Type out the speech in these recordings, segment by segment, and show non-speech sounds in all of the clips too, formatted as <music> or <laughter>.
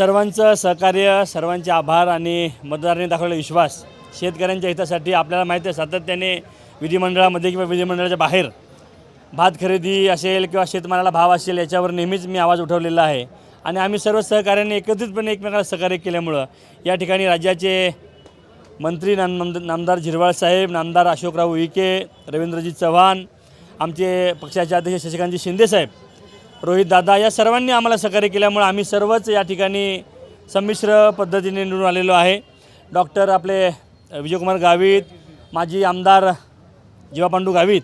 सर्वांचं सहकार्य सर्वांचे आभार आणि मतदारांनी दाखवलेला विश्वास शेतकऱ्यांच्या हितासाठी आपल्याला माहिती आहे सातत्याने विधिमंडळामध्ये किंवा विधिमंडळाच्या बाहेर भात खरेदी असेल किंवा शेतमालाला भाव असेल याच्यावर नेहमीच मी आवाज उठवलेला आहे. आणि आम्ही सर्व सहकार्याने एकत्रितपणे एकमेकाला सहकार्य केल्यामुळं या ठिकाणी राज्याचे मंत्री नाम नामदार झिरवाळ साहेब नामदार अशोकराव उईके रवींद्रजी चव्हाण आमचे पक्षाचे अध्यक्ष शशिकांतजी शिंदेसाहेब रोहित दादा या सर्वांनी आम्हाला सहकार्य केल्यामुळे आम्ही सर्वच या ठिकाणी संमिश्र पद्धतीने निवडून आलेलो आहे. डॉक्टर आपले विजयकुमार गावित माजी आमदार जीवापांडू गावित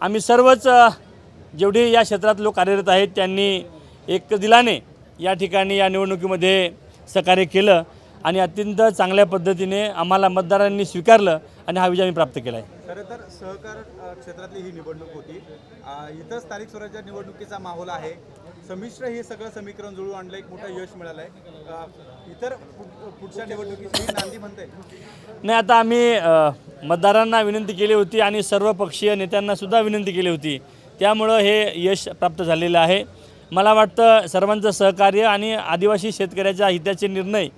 आम्ही सर्वच जेवढे या क्षेत्रात लोक कार्यरत आहेत त्यांनी एक दिलाने या ठिकाणी या निवडणुकीमध्ये सहकार्य केलं आणि अत्यंत चांगल्या पद्धतीने आम्हाला मतदारांनी स्वीकारलं आणि हा विजय आम्ही प्राप्त केला आहे खरं तर सहकार क्षेत्रातली ही निवडणूक होती. इथं स्थानिक स्वराज्य निवडणुकीचा माहोल आहे. संमिश्र हे सगळं समीकरण जुळून आणलं एक मोठं यश मिळालं आहे इतर पुढच्या निवडणुकीची नांदी म्हणते नाही आता आम्ही मतदारांना विनंती केली होती आणि सर्व पक्षीय नेत्यांना सुद्धा विनंती केली होती. त्यामुळं हे यश प्राप्त झालेलं आहे. मला वाटतं सर्वांचं सहकार्य आणि आदिवासी शेतकऱ्याच्या हिताचे निर्णय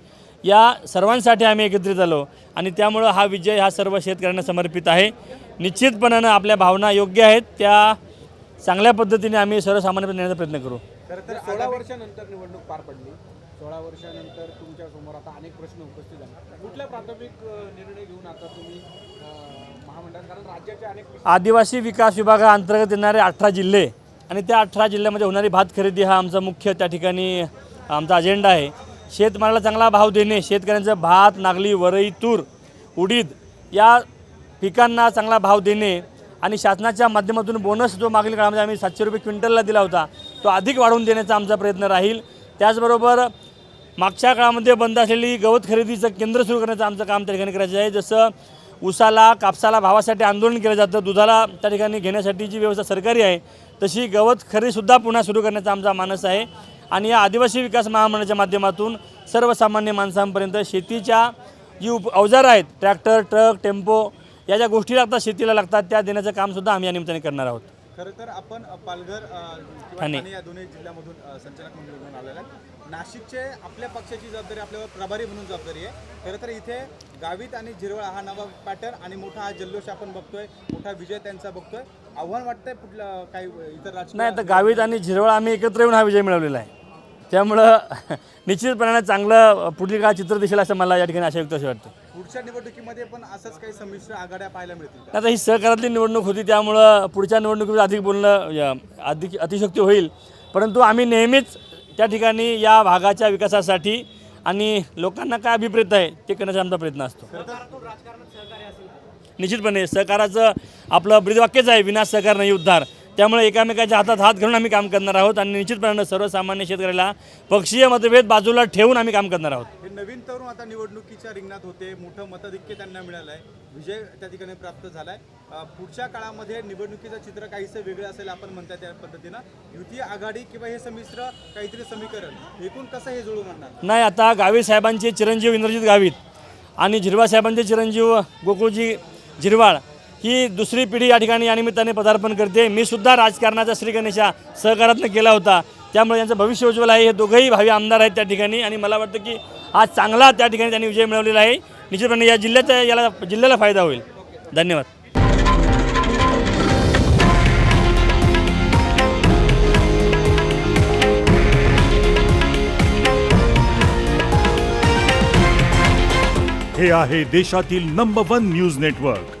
या सर्वांसाठी आम्ही एकत्रित आलो आणि त्यामुळं हा विजय हा सर्व शेतकऱ्यांना समर्पित आहे. निश्चितपणानं आपल्या भावना योग्य आहेत. त्या चांगल्या पद्धतीने आम्ही सर्वसामान्यपणे नेण्याचा प्रयत्न करू. खरं तर सोळा वर्षानंतर निवडणूक पार पडली. सोळा वर्षानंतर तुमच्यासमोर आता अनेक प्रश्न उपस्थित झाले कुठल्या प्राथमिक निर्णय घेऊन आता तुम्ही कारण राज्याचे अनेक आदिवासी विकास विभागाअंतर्गत येणारे अठरा जिल्हे आणि त्या अठरा जिल्ह्यामध्ये होणारी भात खरेदी हा आमचा मुख्य त्या ठिकाणी आमचा अजेंडा आहे. शेतमालाला चांगला भाव देणे शेतकऱ्यांचं भात नागली वरई तूर उडीद या पिकांना चांगला भाव देणे आणि शासनाच्या माध्यमातून बोनस जो मागील काळामध्ये आम्ही सातशे रुपये क्विंटलला दिला होता तो अधिक वाढवून देण्याचा आमचा प्रयत्न राहील. त्याचबरोबर मागच्या काळामध्ये बंद असलेली गवत खरेदीचं केंद्र सुरू करण्याचं आमचं काम त्या ठिकाणी करायचं आहे. जसं ऊसाला कापसाला भावासाठी आंदोलन केलं जातं दुधाला त्या ठिकाणी घेण्यासाठी जी व्यवस्था सरकारी आहे तशी गवत खरेदीसुद्धा पुन्हा सुरू करण्याचा आमचा मानस आहे. आणि या आदिवासी विकास महामंडळाच्या माध्यमातून सर्वसामान्य माणसांपर्यंत शेतीच्या जी उप अवजारं आहेत ट्रॅक्टर ट्रक टेम्पो या ज्या गोष्टी लागतात शेतीला लागतात त्या देण्याचं कामसुद्धा आम्ही या निमित्ताने करणार आहोत. खरं तर आपण पालघर किंवा ठाणे. ठाणे या दोन्ही जिल्ह्यामधून अ, संचालक म्हणून आलेले आहेत. नाशिकचे आपल्या पक्षाची जबाबदारी आपल्यावर प्रभारी म्हणून जबाबदारी आहे. खरं तर इथे गावित आणि झिरवळ हा नवा पॅटर्न आणि मोठा हा जल्लोष आपण बघतोय मोठा विजय त्यांचा बघतोय. आव्हान वाटतंय कुठलं काही इतर राजकीय नाही आता गावित आणि झिरवळ आम्ही एकत्र येऊन हा विजय मिळवलेला आहे. त्यामुळं <laughs> निश्चितपणाने चांगलं पुढील काळ चित्र दिसेल असं मला या ठिकाणी आशा व्यक्त असे वाटतं. पुढच्या निवडणुकीमध्ये पण असंच काही संमिश्र आघाड्या पाहायला मिळतील? आता ही सहकारातली निवडणूक होती त्यामुळं पुढच्या निवडणुकीत अधिक बोलणं अधिक अतिशक्ती होईल. परंतु आम्ही नेहमीच त्या ठिकाणी या भागाच्या विकासासाठी आणि लोकांना काय अभिप्रेत आहे ते करण्याचा आमचा प्रयत्न असतो. निश्चितपणे सहकाराचं आपलं ब्रीदवाक्यच आहे विनाश सहकार नाही उद्धार. त्यामुळे एकामेकाच्या हातात हात घालून आम्ही काम करणार आहोत आणि निश्चितपणानं सर्वसामान्य शेतकऱ्याला पक्षीय मतभेद बाजूला ठेवून आम्ही काम करणार आहोत. हे नवीन तरुण आता निवडणुकीच्या रिंगणात होते. मोठं मताधिक्य त्यांना मिळालं आहे विजय त्या ठिकाणी प्राप्त झालाय. अं, पुढच्या काळामध्ये निवडणुकीचं चित्र काहीसं वेगळं असेल आपण म्हणता त्या पद्धतीनं. युती आघाडी किंवा हे संमिश्र काहीतरी समीकरण. एकूण कसं हे जुळून आणणार नाही आता गावित साहेबांचे चिरंजीव इंद्रजित गावित आणि झिरवाळ साहेबांचे चिरंजीव गोकुळजी झिरवाळ ही दुसरी पिढी या ठिकाणी या निमित्ताने पदार्पण करते. मी सुद्धा राजकारणाचा श्रीगणेशा सहकारातनं केला होता. त्यामुळे यांचं भविष्य उज्ज्वल आहे. हे दोघंही भावी आमदार आहेत त्या ठिकाणी. आणि मला वाटतं की आज चांगला त्या ठिकाणी त्यांनी विजय मिळवलेला आहे. निश्चितपणे या जिल्ह्याचा याला जिल्ह्याला फायदा होईल. धन्यवाद. हे आहे देशातील नंबर वन न्यूज नेटवर्क